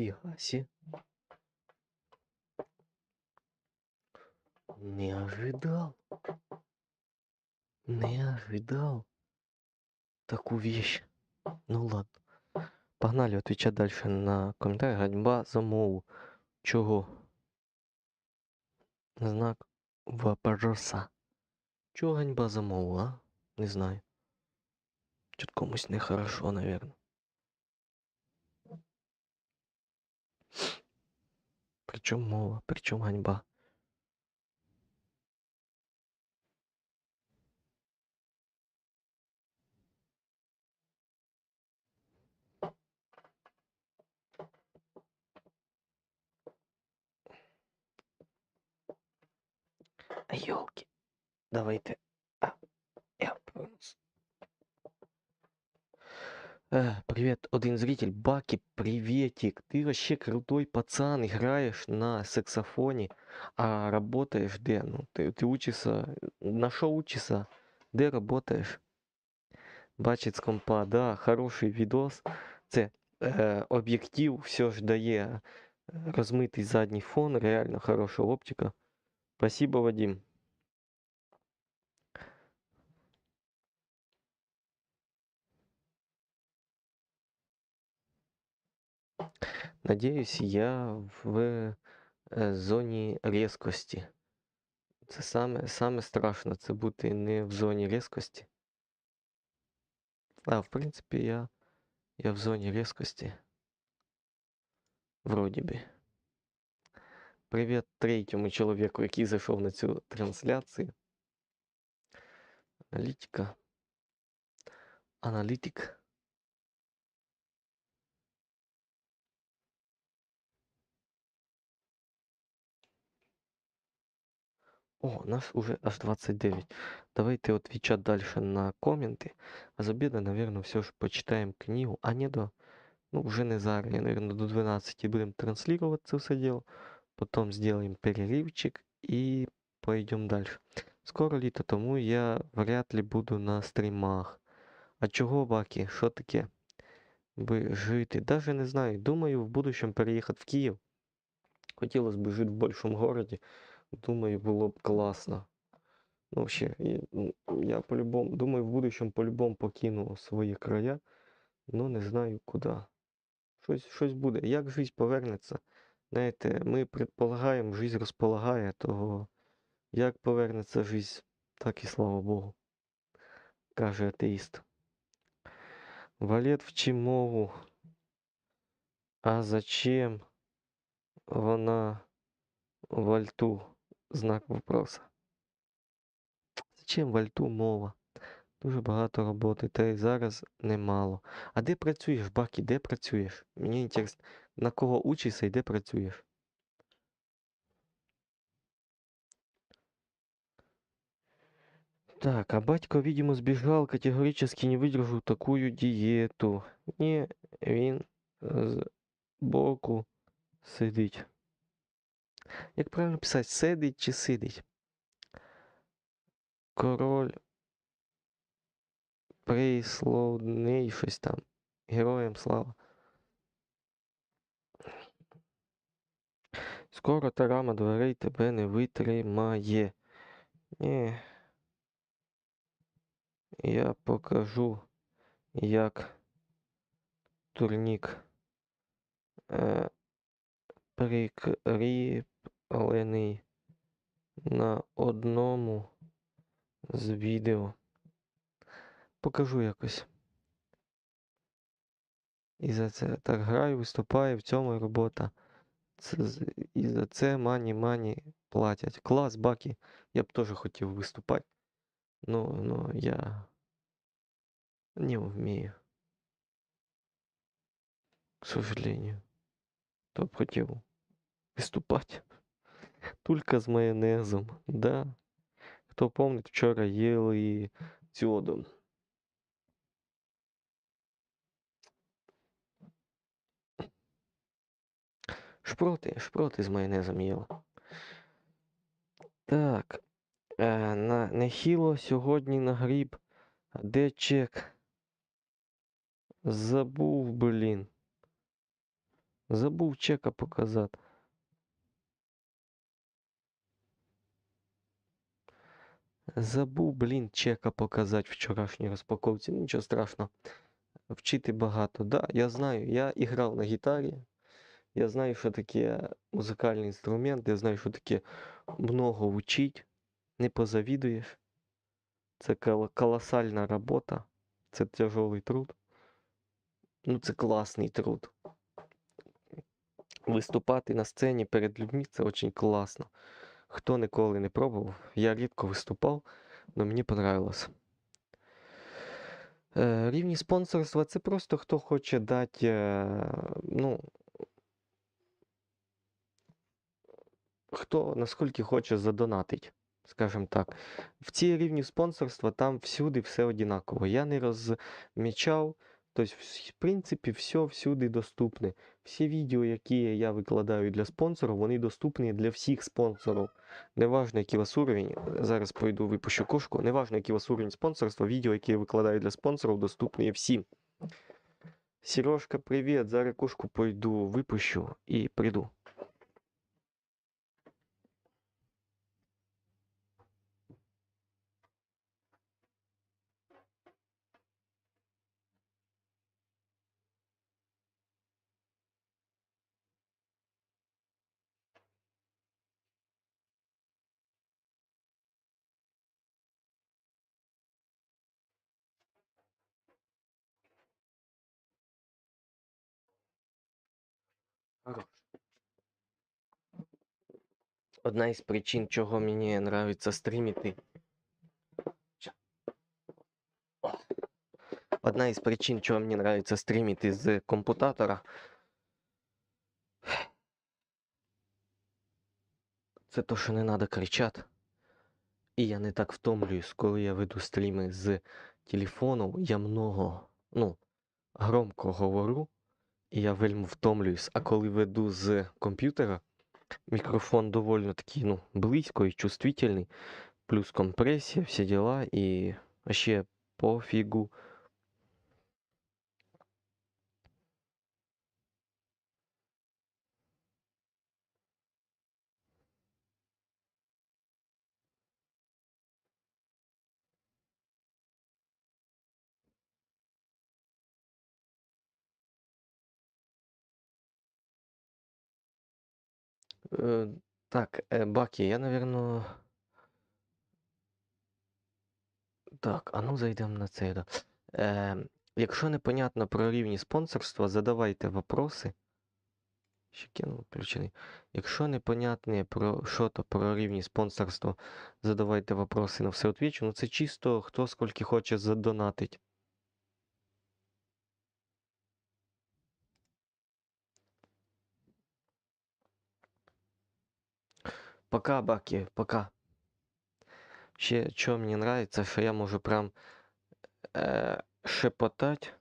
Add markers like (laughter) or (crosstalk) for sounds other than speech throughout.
Фигаси. Не ожидал. Не ожидал такую вещь. Ну ладно. Погнали отвечать дальше на коментарі. Ганьба за мову. Чого? Знак вопроса. Чого ганьба за мову, а? Не знаю. Чуть комусь нехорошо, наверное. Причем мова, причем ганьба. Йолки. Давайте. А, я повернусь. Э, привет, один зритель. Баки, приветик. Ты вообще крутой пацан, играешь на саксофоне, а работаешь где? Ну, ты, ты учишься, на что учишься? Где работаешь? Бачить з компа, да, хороший відос. Це е, об'єктив все ж дає е, розмитий задній фон, реально хороша оптика. Спасибо, Вадим. Надіюсь, я в е, зоні різкості. Це саме, саме страшно це бути не в зоні різкості. А, в принципі, я, я в зоні різкості. Вроді би. Привіт третьому чоловіку, який зайшов на цю трансляцію. Аналітика. Аналітик. О, нас уже аж 29. Давайте отвечать дальше на комменты. А з обіду, наверное, все ж почитаємо книгу. А не до... Ну, уже не зараз, наверное, до 12 будем транслировать це все дело. Потом сделаем перерывчик и пойдем дальше. Скоро літо, тому я вряд ли буду на стрімах. А чого, Баки? Що таке? Би жити? Даже не знаю. Думаю, в будущем переїхати в Київ. Хотілося б жити в большому городі. Думаю, було б класно. Ну, вообще, я, по-любому, думаю, в будущем по-любому покину свої края, ну не знаю куди. Щось, щось буде. Як життя повернеться? Знаєте, ми предполагаємо, життя розполагає, того як повернеться життя, так і слава Богу, каже атеїст. Валет вчи мову. А зачем вона вальту? Знак вопроса. Зачем вальту мова? Дуже багато роботи, та й зараз немало. А де працюєш, Бакі, де працюєш? Мені інтересно, на кого учишся і де працюєш? Так, а батько, видимо, сбежал, категорически не выдержу такую диету. Ні, він з боку сидить. Як правильно писати, сидить чи сидить? Король присловний щось там. Героям слава. Скоро та рама дверей тебе не витримає. Ні. Я покажу, як турнік е, прикріплений на одному з відео. Покажу якось. І за це так граю, виступаю, в цьому робота. Це, і за це мані мані платять. Клас, баки. Я б теж хотів виступати. Ну, ну, я не вмію. К сожалению. То б хотів виступати. Тільки з майонезом, да. Хто помнить, вчора їли цьоду. Шпроти, шпроти з майонезом їла. Так. Е, на нехіло сьогодні на гріб. Де чек? Забув, блін. Забув чека показати. Забув, блін, чека показати вчорашній розпаковці. Ну, Нічого страшного. Вчити багато. Да, я знаю, я і грав на гітарі. Я знаю, що таке музикальний інструмент, я знаю, що таке много вчить. Не позавідуєш. Це колосальна робота. Це тяжелий труд. Ну, це класний труд. Виступати на сцені перед людьми це дуже класно. Хто ніколи не пробував, я рідко виступав, але мені понравилось. Е, рівні спонсорства це просто хто хоче дати, е, ну, хто наскільки хоче задонатить, скажімо так. В цій рівні спонсорства там всюди все однаково. Я не розмічав, тобто, в принципі, все всюди доступне. Всі відео, які я викладаю для спонсорів, вони доступні для всіх спонсорів. Неважно, який у вас уровень, зараз пойду випущу кошку. Неважно, який у вас уровень спонсорства, відео, які я викладаю для спонсорів, доступні всім. Сережка, привіт! Зараз кошку пойду випущу і прийду. Одна із причин, чого мені нравиться стрімити. Одна із причин, чого мені нравиться стрімити з компутатора. Це то, що не треба кричати. І я не так втомлююсь, коли я веду стріми з телефону. Я много, ну, громко говорю, і я вельми втомлююсь. А коли веду з комп'ютера, мікрофон доволі таки ну, близько і чувствительний, плюс компресія, всі діла, і ще пофігу. Е, так, е, Бакі, я, напевно. Так, а ну зайдемо на цей. Да. Е, якщо непонятно про рівні спонсорства, задавайте вопроси. Ще кинув включений. Якщо непонятне про що-то про рівні спонсорства, задавайте вопроси на все отвічу. Ну це чисто хто скільки хоче задонатить. Пока, Бакі, пока. Ще що мені нравиться, що я можу прям е, шепотать.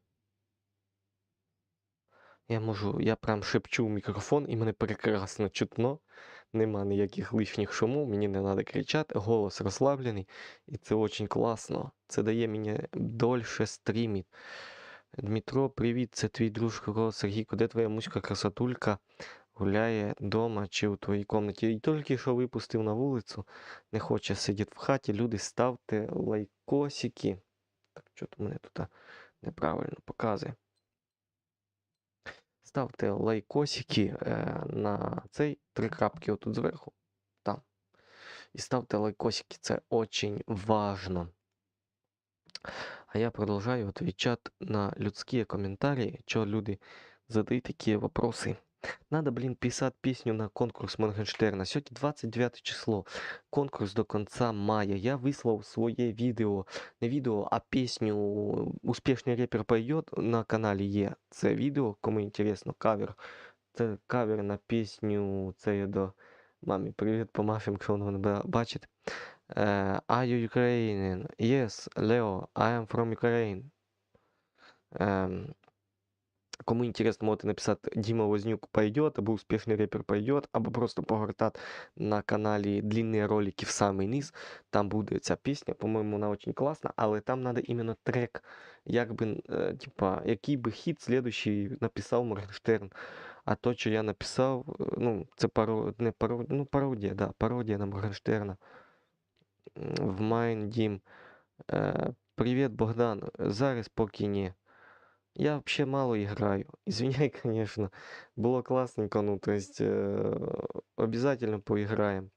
Я можу, я прям шепчу в мікрофон і мене прекрасно чутно. Нема ніяких лишніх шумов, мені не треба кричати, голос розслаблений, і це дуже класно. Це дає мені дольше стріміт. Дмитро, привіт, це твій друг Кого Сергійко, де твоя муська красотулька гуляє вдома чи у твоїй комнаті? І тільки що випустив на вулицю, не хоче сидіти в хаті. Люди, ставте лайкосики. Так, що то мене тут неправильно показує. Ставте лайкосики е, на цей три крапки отут зверху. Там. І ставте лайкосики, це очень важно. А я продолжаю отвечать на людские комментарии, что люди задают такие вопросы. Надо, блин, писать песню на конкурс Моргенштерна. Сьогодні 29 число. Конкурс до конца мая. Я вислав своє відео, не відео, а пісню Успішний репер пойдет на каналі є. Це відео, кому інтересно, кавер. Це кавер на пісню. Це я до мамі. Привіт, помашем, якщо вона бачить. Uh, are you Ukrainian? Yes, Leo, I am from Ukraine. Ем, кому інтересно, можете написати Діма Вознюк пойдет, або успішний репер пойдет, або просто погортати на каналі длинні ролики в самий низ. Там буде ця пісня, по-моєму, вона дуже класна, але там треба іменно трек, як би, е, типа, який би хіт слідуючий написав Моргенштерн. А то, що я написав, е, ну, це паро... не паро... ну, пародія, да, пародія на Моргенштерна. В Майн Дім. Е, Привіт, Богдан. Зараз поки ні. Я вообще мало играю. (laughs) Извиняй, конечно. Было классненько, ну, то есть э, обязательно поиграем.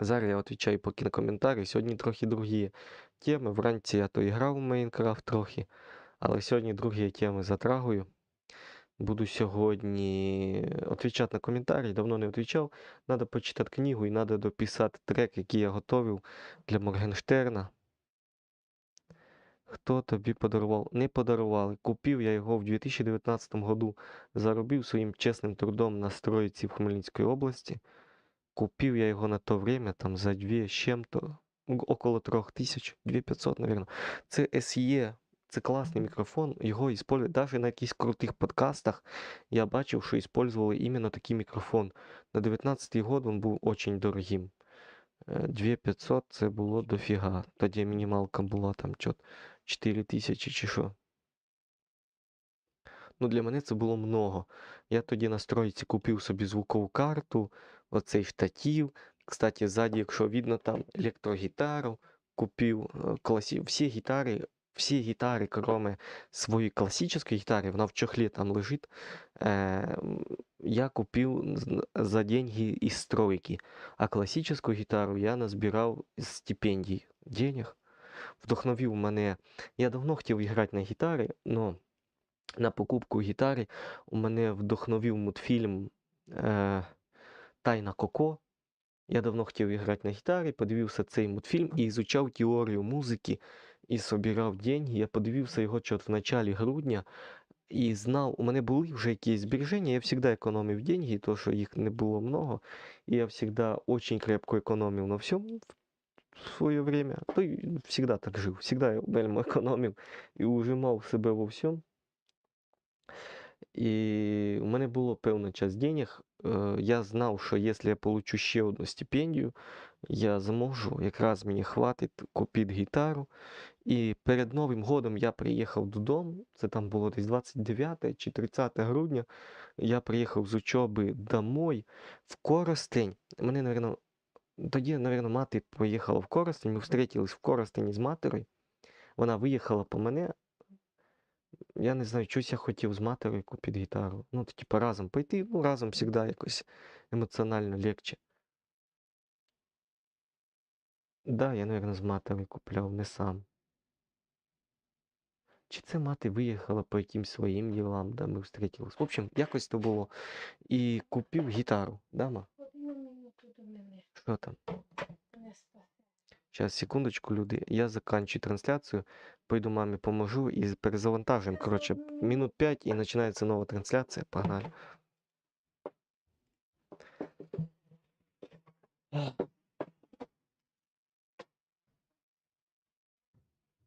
Зараз я відповідаю поки на коментарі. Сьогодні трохи другі теми. Вранці я то грав у Майнкрафт трохи, але сьогодні другі теми затрагую. Буду сьогодні відповідати на коментарі. Давно не відповідав. Надо почитати книгу і треба дописати трек, який я готовив для Моргенштерна. Хто тобі подарував? Не подарували. Купив я його в 2019 году. Заробив своїм чесним трудом на стройці в Хмельницькій області. Купив я його на то время там за 2 з чим-то, около 3000, 2500, наверное. Це SE, це класний мікрофон. Його использують навіть на якихось крутих подкастах. Я бачив, що использовали іменно такий мікрофон. На 19 год він був очень дорогим. Е, 2500 це було дофіга. Тоді мінімалка була там чот 4000 чи що. Ну, для мене це було много. Я тоді на стройці купив собі звукову карту, оцей штатив. Кстати, ззаді, якщо видно, там електрогітару купив. е, Класі... Всі гітари, всі гітари, кроме своєї класичної гітари, вона в чохлі там лежить. Е, я купив за деньги із стройки. А класичну гітару я назбирав з стипендій денег. Вдохновив мене. Я давно хотів грати на гітарі, але на покупку гітари у мене вдохновив мультфільм е, Тайна Коко. Я давно хотів грати на гітарі, подивився цей мультфільм і ізучав теорію музики і собирав деньги. Я подивився його чот в началі грудня і знав, у мене були вже якісь збереження, я завжди економив деньги, то що їх не було много. І я завжди дуже крепко економив на всьому в своє время. Й завжди так жив, я вельми економив і ужимав себе во всьому. І у мене було певна часть денег. Е, Я знав, що якщо я получу ще одну стипендію, я зможу, якраз мені хватить купити гітару. І перед Новим годом я приїхав додому. Це там було десь 29 чи 30 грудня. Я приїхав з учоби домой в Коростень. Мене, наверно, тоді, наверно, мати поїхала в Коростень. Ми встретились в Коростені з матерою. Вона виїхала по мене. Я не знаю, щось я хотів з матерою купити гітару. Ну, то, типа, разом пойти, ну, разом завжди якось емоціонально легче. Да, я, наверное, з матерою купляв, не сам. Чи це мати виїхала по якимсь своїм ділам, да, ми встретились. В общем, якось то було. І купив гітару, да, Что там? Сейчас, секундочку, люди. Я заканчиваю трансляцию. Пойду маме поможу и перезавантажим. Короче, минут пять и начинается новая трансляция. Погнали.